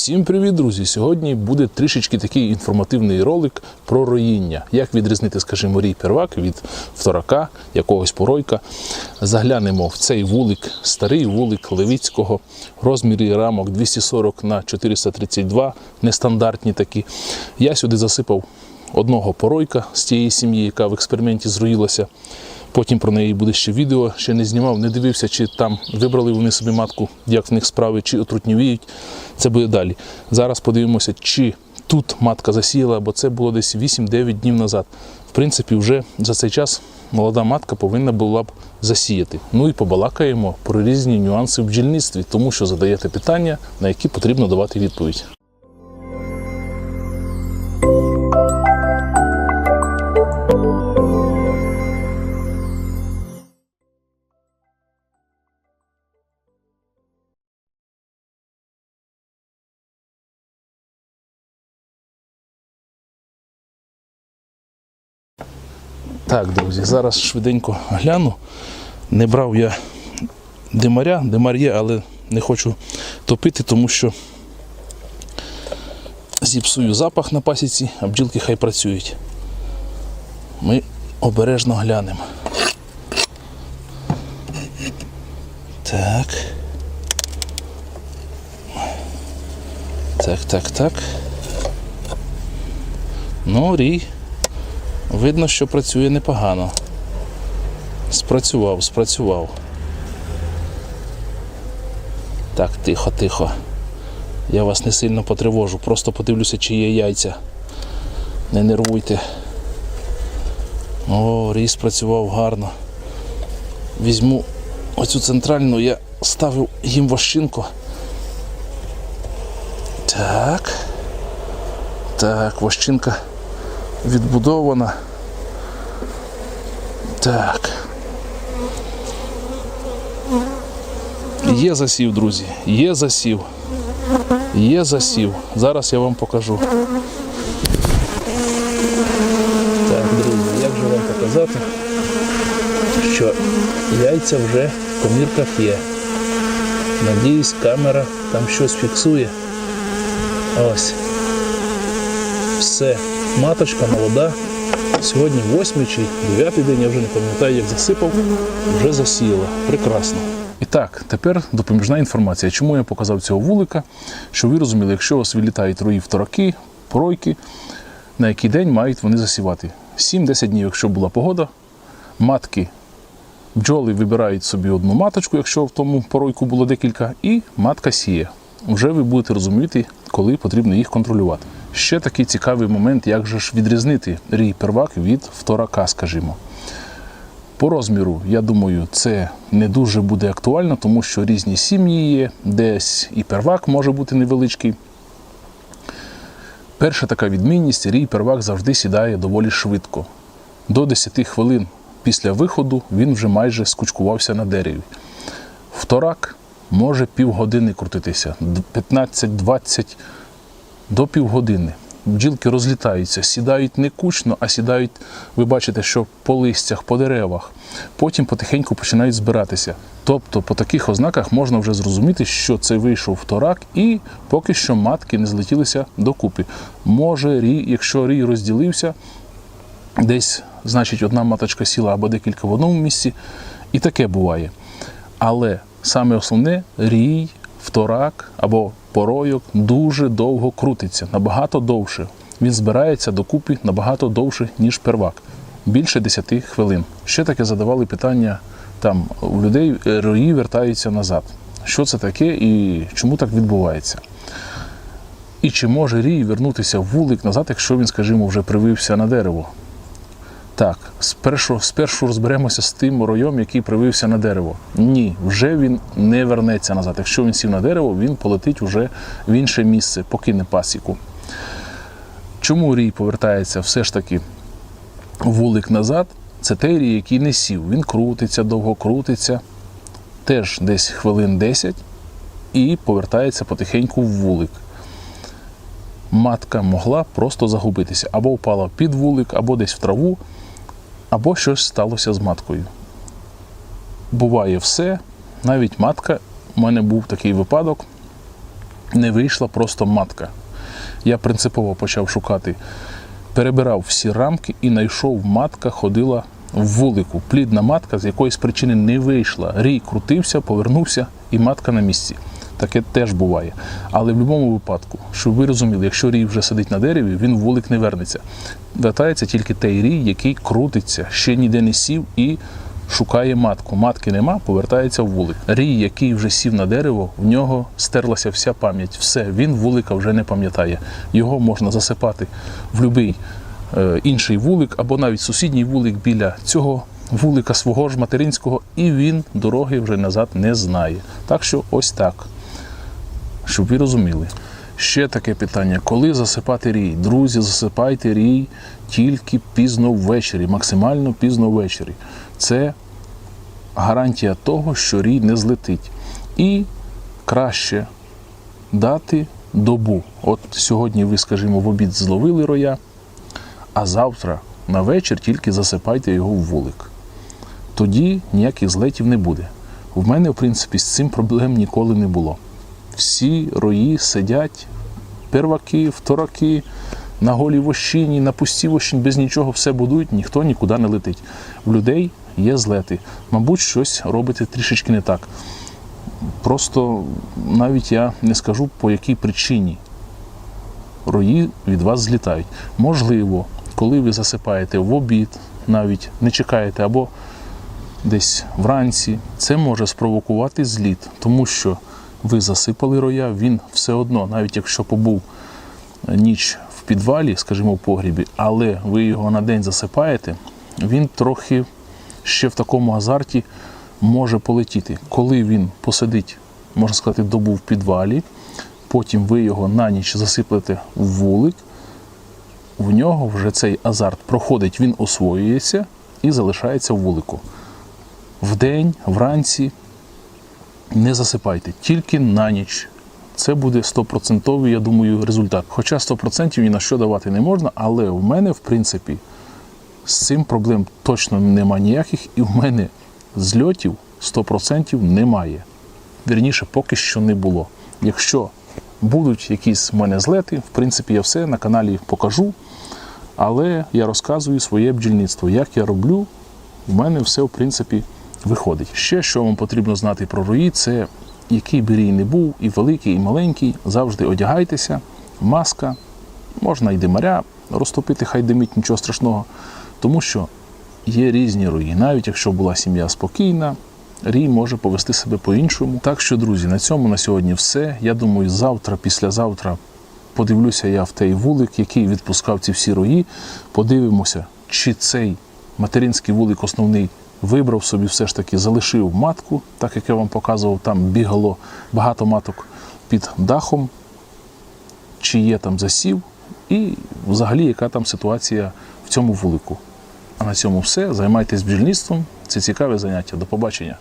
Всім привіт, друзі! Сьогодні буде трішечки такий інформативний ролик про роїння. Як відрізнити, скажімо, рій первак від вторака, якогось поройка. Заглянемо в цей вулик, старий вулик Левіцького, розміри рамок 240 на 432, нестандартні такі. Я сюди засипав одного поройка з тієї сім'ї, яка в експерименті зруїлася. Потім про неї буде ще відео, ще не знімав, не дивився, чи там вибрали вони собі матку, як в них справи, чи отрутнівіють. Це буде далі. Зараз подивимося, чи тут матка засіяла, бо це було десь 8-9 днів назад. В принципі, вже за цей час молода матка повинна була б засіяти. Ну і побалакаємо про різні нюанси в бджільництві, тому що задаєте питання, на які потрібно давати відповідь. Так, друзі, зараз швиденько гляну. Не брав я димаря, димар є, але не хочу топити, тому що зіпсую запах на пасіці, а бджілки хай працюють. Ми обережно глянемо. Так. Так, так, так. Ну, рій. Видно, що працює непогано. Спрацював, спрацював. Так, тихо, тихо. Я вас не сильно потривожу, просто подивлюся, чи є яйця. Не нервуйте. О, ріс працював гарно. Візьму оцю центральну, я ставив їм вощинку. Так. Так, вощинка відбудована. Так. Є засів, друзі. Є засів. Є засів. Зараз я вам покажу. Так, друзі, як же вам показати, що яйця вже в комірках є. Надіюсь, камера там щось фіксує. Ось. Все. Маточка молода. Сьогодні восьмий чи дев'ятий день, я вже не пам'ятаю, як засипав, вже засіяла. Прекрасно. І так, тепер допоміжна інформація. Чому я показав цього вулика? Щоб ви розуміли, якщо у вас вилітають рої втораки, поройки, на який день мають вони засівати? 7-10 днів, якщо була погода, матки бджоли вибирають собі одну маточку, якщо в тому поройку було декілька, і матка сіє. Вже ви будете розуміти, коли потрібно їх контролювати. Ще такий цікавий момент, як же ж відрізнити рій первак від вторака, скажімо. По розміру, я думаю, це не дуже буде актуально, тому що різні сім'ї є, десь і первак може бути невеличкий. Перша така відмінність рій первак завжди сідає доволі швидко. До 10 хвилин після виходу він вже майже скучкувався на дереві. Вторак може півгодини крутитися, 15-20 до півгодини. Бджілки розлітаються, сідають не кучно, а сідають, ви бачите, що по листях, по деревах. Потім потихеньку починають збиратися. Тобто, по таких ознаках можна вже зрозуміти, що це вийшов вторак, і поки що матки не злетілися докупи. Може, рій, якщо рій розділився, десь, значить, одна маточка сіла або декілька в одному місці, і таке буває. Але саме основне рій, вторак або поройок дуже довго крутиться, набагато довше. Він збирається докупи набагато довше, ніж первак. Більше 10 хвилин. Ще таке задавали питання там у людей, е, рої вертаються назад. Що це таке і чому так відбувається? І чи може рій вернутися в вулик назад, якщо він, скажімо, вже привився на дерево? Так, спершу, спершу розберемося з тим роєм, який привився на дерево. Ні, вже він не вернеться назад. Якщо він сів на дерево, він полетить уже в інше місце, покине пасіку. Чому рій повертається все ж таки вулик назад? Це той рій, який не сів. Він крутиться, довго крутиться, теж десь хвилин 10 і повертається потихеньку в вулик. Матка могла просто загубитися або впала під вулик, або десь в траву, або щось сталося з маткою. Буває все, навіть матка, у мене був такий випадок. не вийшла просто матка. Я принципово почав шукати, перебирав всі рамки і знайшов матка, ходила в вулику. Плідна матка з якоїсь причини не вийшла. Рій крутився, повернувся, і матка на місці. Таке теж буває. Але в будь-якому випадку, щоб ви розуміли, якщо рій вже сидить на дереві, він вулик не вернеться. Вертається тільки той рій, який крутиться, ще ніде не сів і шукає матку. Матки нема, повертається в вулик. Рій, який вже сів на дерево, в нього стерлася вся пам'ять. Все, він вулика вже не пам'ятає. Його можна засипати в будь-який е, інший вулик або навіть сусідній вулик біля цього вулика свого ж материнського, і він дороги вже назад не знає. Так що ось так щоб ви розуміли. Ще таке питання: коли засипати рій? Друзі, засипайте рій тільки пізно ввечері, максимально пізно ввечері. Це гарантія того, що рій не злетить. І краще дати добу. От сьогодні ви, скажімо, в обід зловили роя, а завтра на вечір тільки засипайте його в вулик. Тоді ніяких злетів не буде. В мене, в принципі, з цим проблем ніколи не було всі рої сидять, перваки, втораки, на голій вощині, на пустій вощині, без нічого все будують, ніхто нікуди не летить. В людей є злети. Мабуть, щось робите трішечки не так. Просто навіть я не скажу по якій причині рої від вас злітають. Можливо, коли ви засипаєте в обід, навіть не чекаєте, або десь вранці, це може спровокувати зліт, тому що ви засипали роя, він все одно, навіть якщо побув ніч в підвалі, скажімо, в погрібі, але ви його на день засипаєте, він трохи ще в такому азарті може полетіти. Коли він посидить, можна сказати, добу в підвалі, потім ви його на ніч засиплете в вулик, в нього вже цей азарт проходить, він освоюється і залишається в вулику. Вдень, вранці не засипайте, тільки на ніч. Це буде 100%, я думаю, результат. Хоча 100% ні на що давати не можна, але в мене, в принципі, з цим проблем точно нема ніяких, і в мене зльотів 100% немає. Вірніше, поки що не було. Якщо будуть якісь в мене злети, в принципі, я все на каналі покажу. Але я розказую своє бджільництво. Як я роблю, в мене все, в принципі, виходить. Ще що вам потрібно знати про рої, це який би рій не був, і великий, і маленький, завжди одягайтеся, маска, можна і димаря розтопити, хай димить, нічого страшного. Тому що є різні рої. Навіть якщо була сім'я спокійна, рій може повести себе по-іншому. Так що, друзі, на цьому на сьогодні все. Я думаю, завтра, післязавтра подивлюся я в той вулик, який відпускав ці всі рої. Подивимося, чи цей материнський вулик основний вибрав собі все ж таки, залишив матку, так як я вам показував, там бігало багато маток під дахом, чи є там засів, і взагалі яка там ситуація в цьому вулику. А на цьому все. Займайтесь бджільництвом. Це цікаве заняття. До побачення.